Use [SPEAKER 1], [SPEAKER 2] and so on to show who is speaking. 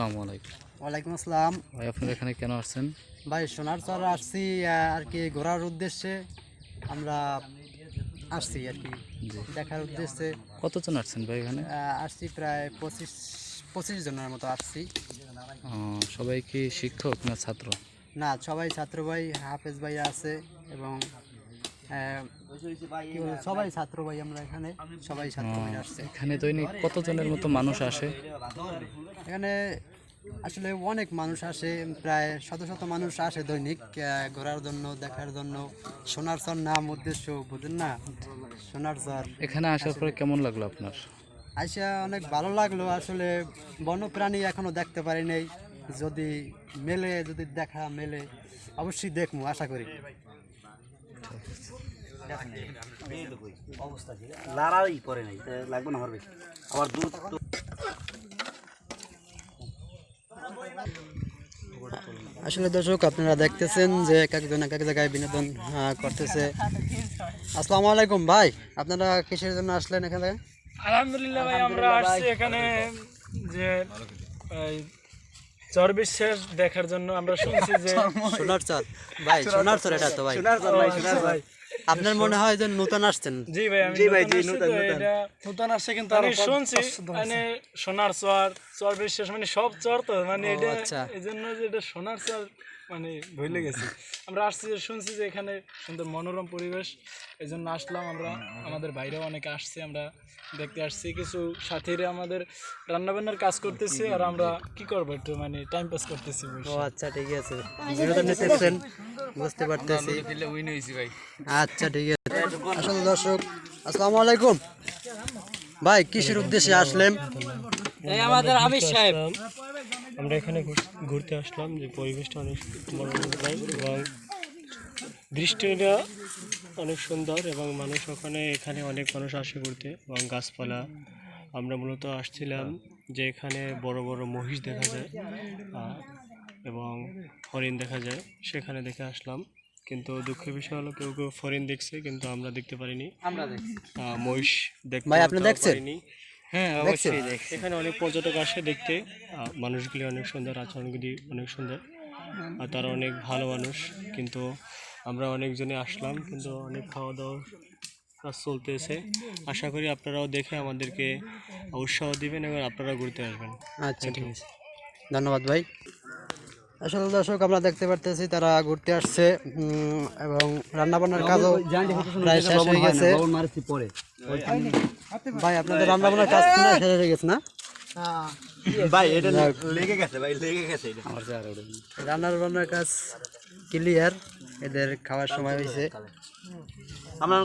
[SPEAKER 1] আসসালামু আলাইকুম।
[SPEAKER 2] ওয়ালাইকুম আসসালাম।
[SPEAKER 1] ভাই আপনারা এখানে কেন আসছেন?
[SPEAKER 2] ভাই সোনার চর আসছি আর কি ঘোরার উদ্দেশ্যে আমরা আসছি আর কি দেখার উদ্দেশ্যে।
[SPEAKER 1] কতজন আসছেন ভাই এখানে?
[SPEAKER 2] আসছি প্রায় পঁচিশ পঁচিশ জনের মতো আসছি।
[SPEAKER 1] সবাই কি শিক্ষক না ছাত্র?
[SPEAKER 2] না সবাই ছাত্র ভাই হাফেজ ভাই আছে এবং সবাই ছাত্র ভাই আমরা এখানে সবাই ছাত্র ভাই আসছে।
[SPEAKER 1] এখানে দৈনিক কতজনের মতো মানুষ আসে?
[SPEAKER 2] এখানে আসলে অনেক মানুষ আসে প্রায় শত শত মানুষ আসে দৈনিক ঘোরার জন্য দেখার জন্য। সোনার চর নাম উদ্দেশ্য বুঝেন না? সোনার চর
[SPEAKER 1] এখানে আসার পরে কেমন লাগল আপনার?
[SPEAKER 2] আইসা অনেক ভালো লাগল আসলে বন্যপ্রাণী এখনও দেখতে পারি নাই। যদি মেলে যদি দেখা মেলে অবশ্যই দেখব আশা করি।
[SPEAKER 3] লাড়াই পরে নাই লাগবে না হবে আবার দুধ তো-
[SPEAKER 2] আসলে দর্শক আপনারা দেখতেছেন যে এক একজন এক এক জায়গায় বিনোদন করতেছে। আসসালামু আলাইকুম ভাই আপনারা কিসের জন্য আসলেন এখানে?
[SPEAKER 4] আলহামদুলিল্লাহ ভাই আমরা আসছি এখানে যে এই, চর বিশ্বাস দেখার জন্য আমরা শুনছি যে
[SPEAKER 2] সোনার চর। ভাই সোনার চর এটা তো ভাই।
[SPEAKER 4] সোনার চর ভাই সোনার ভাই।
[SPEAKER 2] আপনার মনে হয় যে নতুন আসছেন?
[SPEAKER 4] জি ভাই আমি
[SPEAKER 3] জি ভাই, জি, নতুন, নতুন।
[SPEAKER 4] আসছে কিন্তু আমি শুনছি মানে সোনার চর চর বিশ্বাস মানে সব চর তো মানে এটা
[SPEAKER 2] আচ্ছা।
[SPEAKER 4] এই জন্য যে এটা সোনার চর মানে ভুলে গেছি। আমরা আসছি যে শুনছি যে এখানে সুন্দর মনোরম পরিবেশ এই জন্য আসলাম আমরা আমাদের বাইরেও অনেকে আসছে আমরা দেখতে আসছি। কিছু সাথীরা আমাদের রান্নাবান্নার কাজ করতেছে আর আমরা কি করব একটু মানে টাইম পাস করতেছি
[SPEAKER 2] ও আচ্ছা ঠিক আছে। বুঝতে পারতেছি। আচ্ছা ঠিক আছে। আসলে দর্শক আসসালামু আলাইকুম। ভাই কিসের উদ্দেশ্যে আসলেন?
[SPEAKER 4] আমাদের আমির সাহেব।
[SPEAKER 5] আমরা এখানে ঘুরতে আসলাম যে পরিবেশটা অনেক মনোরম এবং দৃষ্টিটা অনেক সুন্দর এবং মানুষ ওখানে এখানে অনেক মানুষ আসে ঘুরতে এবং গাছপালা। আমরা মূলত আসছিলাম যে এখানে বড় বড় মহিষ দেখা যায় আহ, এবং হরিণ দেখা যায়। সেখানে দেখে আসলাম। কিন্তু দুঃখের বিষয় হলো কেউ কেউ হরিণ দেখছে কিন্তু আমরা দেখতে পারিনি।
[SPEAKER 2] আমরা
[SPEAKER 5] আহ, মহিষ দেখতে
[SPEAKER 2] ভাই, আপনি দেখছেন?
[SPEAKER 1] হ্যাঁ
[SPEAKER 2] দেখছেন?
[SPEAKER 5] এখানে অনেক পর্যটক আসে দেখতে। মানুষগুলি অনেক সুন্দর আচরণগুলি অনেক সুন্দর। আর তারা অনেক ভালো মানুষ। কিন্তু আমরা অনেকজনে আসলাম কিন্তু অনেক খাওয়া দাওয়া কাজ চলতেছে। আশা করি আপনারাও দেখে আমাদেরকে উৎসাহ দিবেন এবং আপনারা ঘুরতে আসবেন।
[SPEAKER 2] আচ্ছা ঠিক আছে। ধন্যবাদ ভাই। আসলে দর্শক আমরা দেখতে পারতেছি তারা ঘুরতে আসছে উম, এবং রান্নাবান্নার কাজও প্রায় শেষ হয়ে গেছে। ভাই আপনাদের রান্নাবান্নার কাজ পুরো শেষ হয়ে গেছে না?
[SPEAKER 3] ভাই এটা লেগে গেছে ভাই লেগে গেছে এটা।
[SPEAKER 2] রান্নার বান্নার কাজ ক্লিয়ার এদের খাওয়ার সময় হয়েছে।
[SPEAKER 3] আমরা